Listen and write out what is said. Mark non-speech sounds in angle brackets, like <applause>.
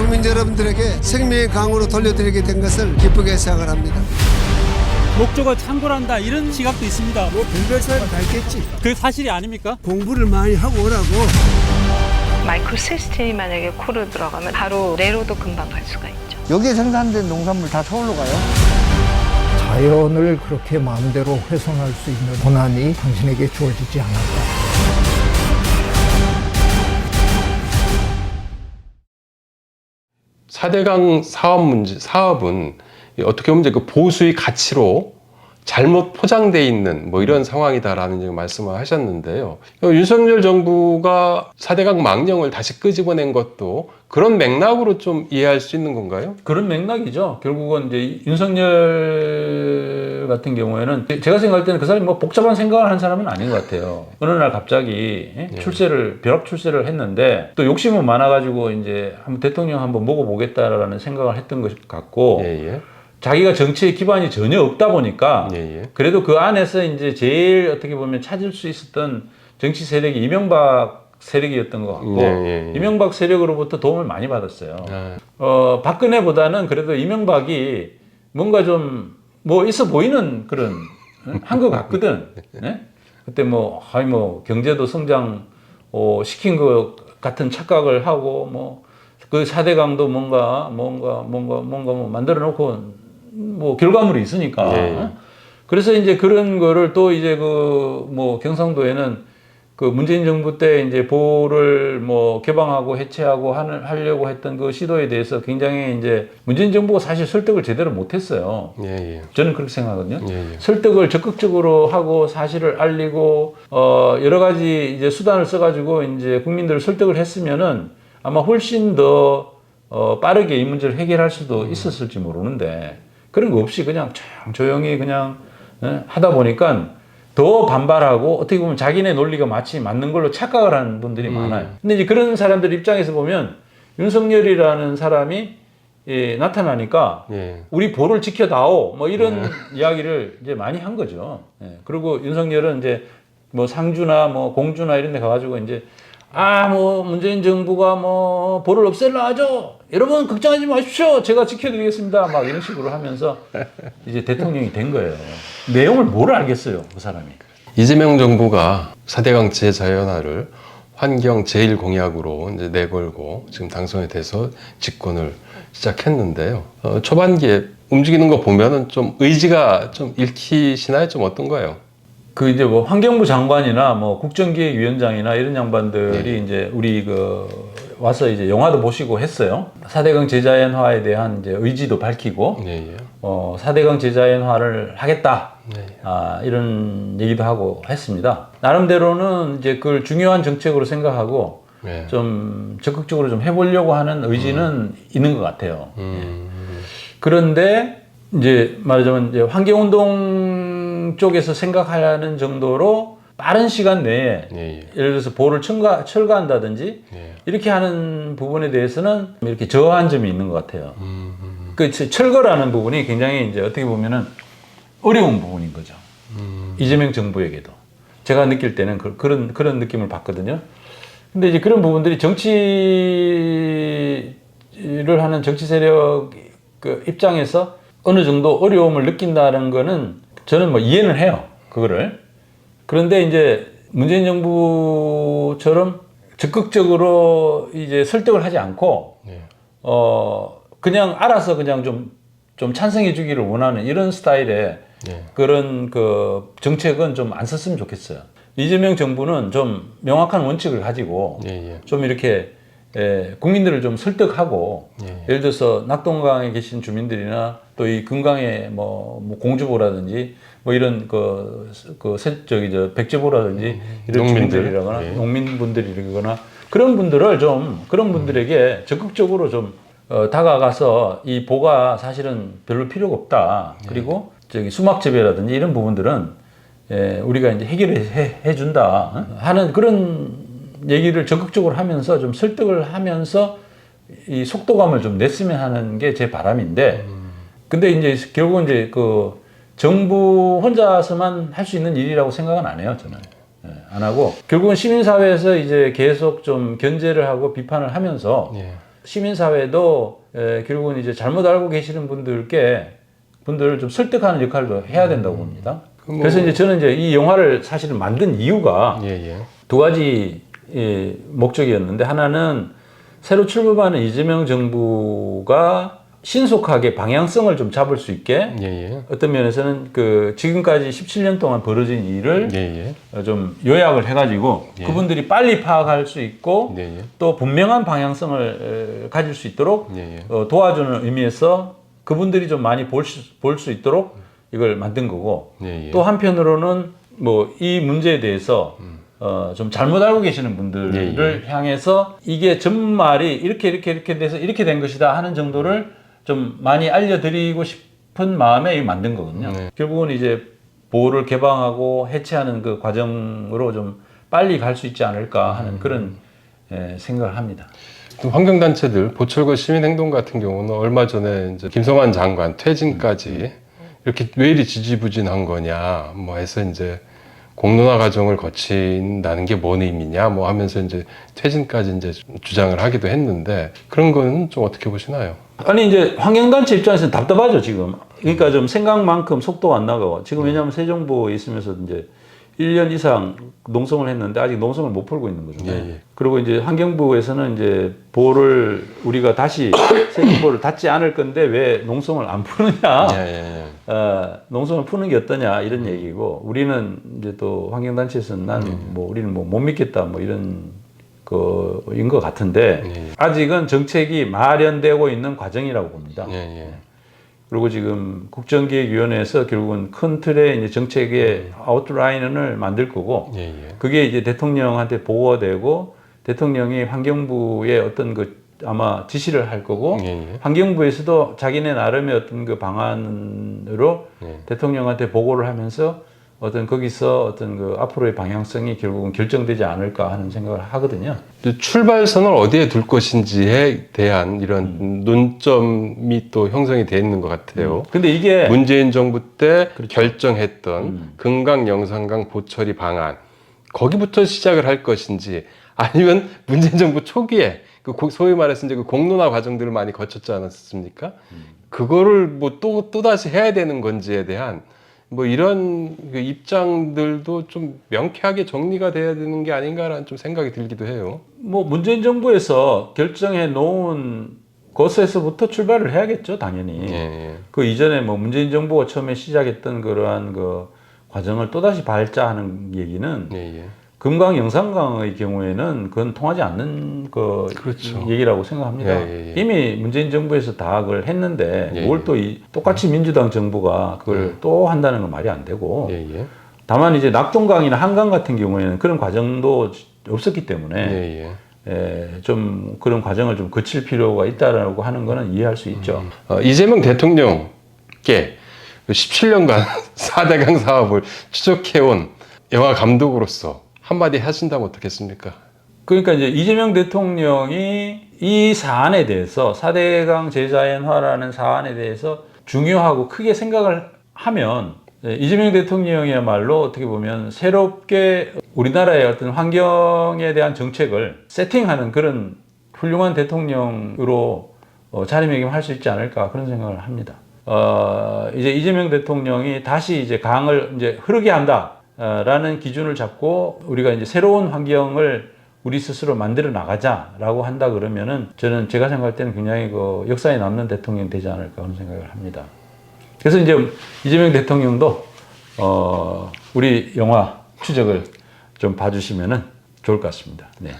국민 여러분들에게 생명의 강으로 돌려드리게 된 것을 기쁘게 생각을 합니다. 목적을 창궐한다 이런 시각도 있습니다. 뭐 별별 사람 다 있겠지. 그게 사실이 아닙니까? 공부를 많이 하고 오라고. 마이크로 시스템이 만약에 코로 들어가면 바로 뇌로도 금방 갈 수가 있죠. 여기에 생산된 농산물 다 서울로 가요? 자연을 그렇게 마음대로 훼손할 수 있는 고난이 당신에게 주어지지 않았다. 사대강 사업 문제, 사업은 어떻게 보면 그 보수의 가치로 잘못 포장돼 있는 뭐 이런 상황이다라는 말씀을 하셨는데요. 윤석열 정부가 사대강 망령을 다시 끄집어낸 것도 그런 맥락으로 좀 이해할 수 있는 건가요? 그런 맥락이죠. 결국은 이제 윤석열 같은 경우에는 제가 생각할 때는 그 사람이 뭐 복잡한 생각을 한 사람은 아닌 것 같아요. 어느 날 갑자기 예? 출세를 벼락 출세를 했는데 또 욕심은 많아가지고 이제 한번 대통령 한번 먹어보겠다라는 생각을 했던 것 같고 예, 예. 자기가 정치에 기반이 전혀 없다 보니까 예, 예. 그래도 그 안에서 이제 제일 어떻게 보면 찾을 수 있었던 정치 세력이 이명박 세력이었던 것 같고 예, 예, 예. 이명박 세력으로부터 도움을 많이 받았어요. 아, 어, 박근혜보다는 그래도 이명박이 뭔가 좀 뭐 있어 보이는 그런 한 것 같거든. <laughs> 네? 그때 뭐, 아니 뭐 경제도 성장 어, 시킨 것 같은 착각을 하고 뭐그 4대강도 뭔가 뭔가 뭔가 뭔가 뭐 만들어 놓고 뭐 결과물이 있으니까. 예, 예. 그래서 이제 그런 거를 또 이제 그 뭐 경상도에는 그 문재인 정부 때 이제 보를 뭐 개방하고 해체하고 하는 하려고 했던 그 시도에 대해서 굉장히 이제 문재인 정부가 사실 설득을 제대로 못했어요. 예, 예. 저는 그렇게 생각하거든요. 예, 예. 설득을 적극적으로 하고 사실을 알리고 어 여러 가지 이제 수단을 써가지고 이제 국민들을 설득을 했으면은 아마 훨씬 더 어, 빠르게 이 문제를 해결할 수도 있었을지 모르는데 그런 거 없이 그냥 조용- 조용히 그냥 예, 하다 보니까 더 반발하고 어떻게 보면 자기네 논리가 마치 맞는 걸로 착각을 하는 분들이 많아요. 근데 이제 그런 사람들 입장에서 보면 윤석열이라는 사람이 예, 나타나니까 예. 우리 보를 지켜다오 뭐 이런 <laughs> 이야기를 이제 많이 한 거죠. 예. 그리고 윤석열은 이제 뭐 상주나 뭐 공주나 이런 데 가가지고 이제 아 뭐 문재인 정부가 뭐 보를 없앨라 하죠. 여러분 걱정하지 마십시오. 제가 지켜드리겠습니다. 막 이런 식으로 하면서 이제 대통령이 된 거예요. 내용을 뭘 알겠어요, 그 사람이. 이재명 정부가 4대강 재자연화를 환경 제일 공약으로 이제 내걸고 지금 당선이 돼서 집권을 시작했는데요. 어, 초반기에 움직이는 거 보면은 좀 의지가 좀 읽히시나요? 좀 어떤가요? 그 이제 뭐 환경부 장관이나 뭐 국정기획위원장이나 이런 양반들이 이제 우리 그 와서 이제 영화도 보시고 했어요. 4대강 제자연화에 대한 이제 의지도 밝히고 예, 예. 어 4대강 제자연화를 하겠다. 네. 아, 이런 얘기도 하고 했습니다. 나름대로는 이제 그걸 중요한 정책으로 생각하고 네. 좀 적극적으로 좀 해보려고 하는 의지는 있는 것 같아요. 음, 그런데 이제 말하자면 이제 환경운동 쪽에서 생각하는 정도로 빠른 시간 내에 예, 예. 예를 들어서 보를 철가, 철거한다든지 예. 이렇게 하는 부분에 대해서는 이렇게 저한 점이 있는 것 같아요. 음, 음, 그 철거라는 부분이 굉장히 이제 어떻게 보면은 어려운 부분인 거죠. 음. 이재명 정부에게도 제가 느낄 때는 그, 런 그런 느낌을 받거든요. 근데 이제 그런 부분들이 정치를 하는 정치 세력 그 입장에서 어느 정도 어려움을 느낀다는 거는 저는 뭐 이해는 해요. 그거를. 그런데 이제 문재인 정부처럼 적극적으로 이제 설득을 하지 않고 예. 어 그냥 알아서 그냥 좀좀 찬성해 주기를 원하는 이런 스타일의 예. 그런 그 정책은 좀 안 썼으면 좋겠어요. 이재명 정부는 좀 명확한 원칙을 가지고 예, 예. 좀 이렇게 에, 국민들을 좀 설득하고 예. 예를 들어서 낙동강에 계신 주민들이나 또 이 금강의 뭐, 뭐 공주보라든지 뭐 이런 그, 그 세- 저기 저 백제보라든지 이런 농민들. 주민들이라거나 예. 농민분들이라거나 그런 분들을 좀 그런 분들에게 적극적으로 좀 어, 다가가서 이 보가 사실은 별로 필요가 없다. 그리고 저기 수막 재배라든지 이런 부분들은 예, 우리가 이제 해결해 해 준다 어? 하는 그런 얘기를 적극적으로 하면서 좀 설득을 하면서 이 속도감을 좀 냈으면 하는 게 제 바람인데 근데 이제 결국은 이제 그 정부 혼자서만 할 수 있는 일이라고 생각은 안 해요 저는 예, 안 하고 결국은 시민사회에서 이제 계속 좀 견제를 하고 비판을 하면서 예. 시민사회도 에, 결국은 이제 잘못 알고 계시는 분들께 분들을 좀 설득하는 역할도 해야 된다고 봅니다. 그 뭐- 그래서 이제 저는 이제 이 영화를 사실은 만든 이유가 예, 예. 두 가지 예, 목적이었는데 하나는 새로 출범하는 이재명 정부가 신속하게 방향성을 좀 잡을 수 있게 예, 예. 어떤 면에서는 그 지금까지 17년 동안 벌어진 일을 예, 예. 좀 요약을 해가지고 예. 그분들이 빨리 파악할 수 있고 예, 예. 또 분명한 방향성을 에, 가질 수 있도록. 어, 도와주는 의미에서 그분들이 좀 많이 볼수 있도록 이걸 만든 거고 예, 예. 또 한편으로는 뭐 이 문제에 대해서 어, 좀 잘못 알고 계시는 분들을 예, 향해서 이게 전말이 이렇게 이렇게 이렇게 돼서 이렇게 된 것이다 하는 정도를 좀 많이 알려드리고 싶은 마음에 이 만든 거거든요. 네. 결국은 이제 보호를 개방하고 해체하는 그 과정으로 좀 빨리 갈 수 있지 않을까 하는 그런 예, 생각을 합니다. 또 환경단체들 보철거 시민행동 같은 경우는 얼마 전에 이제 김성환 장관 퇴진까지 이렇게 왜 이리 지지부진한 거냐 뭐 해서 이제 공론화 과정을 거친다는 게 뭔 의미냐 뭐 하면서 이제 퇴진까지 이제 주장을 하기도 했는데 그런 거는 좀 어떻게 보시나요? 아니 이제 환경단체 입장에서는 답답하죠 지금. 그러니까 좀 생각만큼 속도가 안 나가고 지금 왜냐하면 새 정부에 있으면서 이제 1년 이상 농성을 했는데 아직 농성을 못 풀고 있는 거죠. 예, 예. 그리고 이제 환경부에서는 이제 보호를 우리가 다시 새 정부를 닫지 않을 건데 왜 농성을 안 푸느냐? 예, 예, 예. 어, 농성을 푸는 게 어떠냐 이런 얘기고 우리는 이제 또 환경단체에서는 난뭐 우리는 뭐 못 믿겠다 뭐 이런 거인 것 같은데 예, 예. 아직은 정책이 마련되고 있는 과정이라고 봅니다. 예, 예. 그리고 지금 국정기획위원회에서 결국은 큰 틀의 이제 정책의 아웃라인을 만들 거고 예, 예. 그게 이제 대통령한테 보고가 되고 대통령이 환경부에 어떤 그 아마 지시를 할 거고 예, 예. 환경부에서도 자기네 나름의 어떤 그 방안으로 예. 대통령한테 보고를 하면서 어떤 거기서 어떤 그 앞으로의 방향성이 결국은 결정되지 않을까 하는 생각을 하거든요. 출발선을 어디에 둘 것인지에 대한 이런 논점이 또 형성이 돼 있는 것 같아요. 근데 이게 문재인 정부 때 그렇죠. 결정했던 음. 금강 영산강 보처리 방안 거기부터 시작을 할 것인지 아니면 문재인 정부 초기에 그 고- 소위 말해서 이제 그 공론화 과정들을 많이 거쳤지 않았습니까? 음. 그거를 뭐 또 또 다시 해야 되는 건지에 대한 뭐 이런 그 입장들도 좀 명쾌하게 정리가 돼야 되는 게 아닌가라는 좀 생각이 들기도 해요. 뭐 문재인 정부에서 결정해 놓은 것에서부터 출발을 해야겠죠, 당연히. 예, 예. 그 이전에 뭐 문재인 정부가 처음에 시작했던 그러한 그 과정을 또다시 발자하는 얘기는 예, 예. 금강 영산강의 경우에는 그건 통하지 않는 그 그렇죠. 얘기라고 생각합니다. 예, 예, 예. 이미 문재인 정부에서 다 그걸 했는데 예, 뭘 예. 또이 똑같이 민주당 정부가 그걸 또 한다는 건 말이 안 되고 예, 예. 다만 이제 낙동강이나 한강 같은 경우에는 그런 과정도 없었기 때문에 예, 예. 에, 좀 그런 과정을 좀 거칠 필요가 있다라고 하는 거는 이해할 수 있죠. 어, 이재명 대통령께 17년간 4대강 <laughs> 사업을 추적해온 영화 감독으로서 한마디 하신다면 어떻겠습니까? 그러니까 이제 이재명 대통령이 이 사안에 대해서 4대강 제자연화라는 사안에 대해서 중요하고 크게 생각을 하면 예, 이재명 대통령이야말로 어떻게 보면 새롭게 우리나라의 어떤 환경에 대한 정책을 세팅하는 그런 훌륭한 대통령으로 어, 자리매김할 수 있지 않을까 그런 생각을 합니다. 어, 이제 이재명 대통령이 다시 이제 강을 이제 흐르게 한다 라는 기준을 잡고 우리가 이제 새로운 환경을 우리 스스로 만들어 나가자라고 한다 그러면은 저는 제가 생각할 때는 굉장히 그 역사에 남는 대통령이 되지 않을까 그런 생각을 합니다. 그래서 이제 이재명 대통령도 어, 우리 영화 추적을 좀 봐주시면은 좋을 것 같습니다. 네.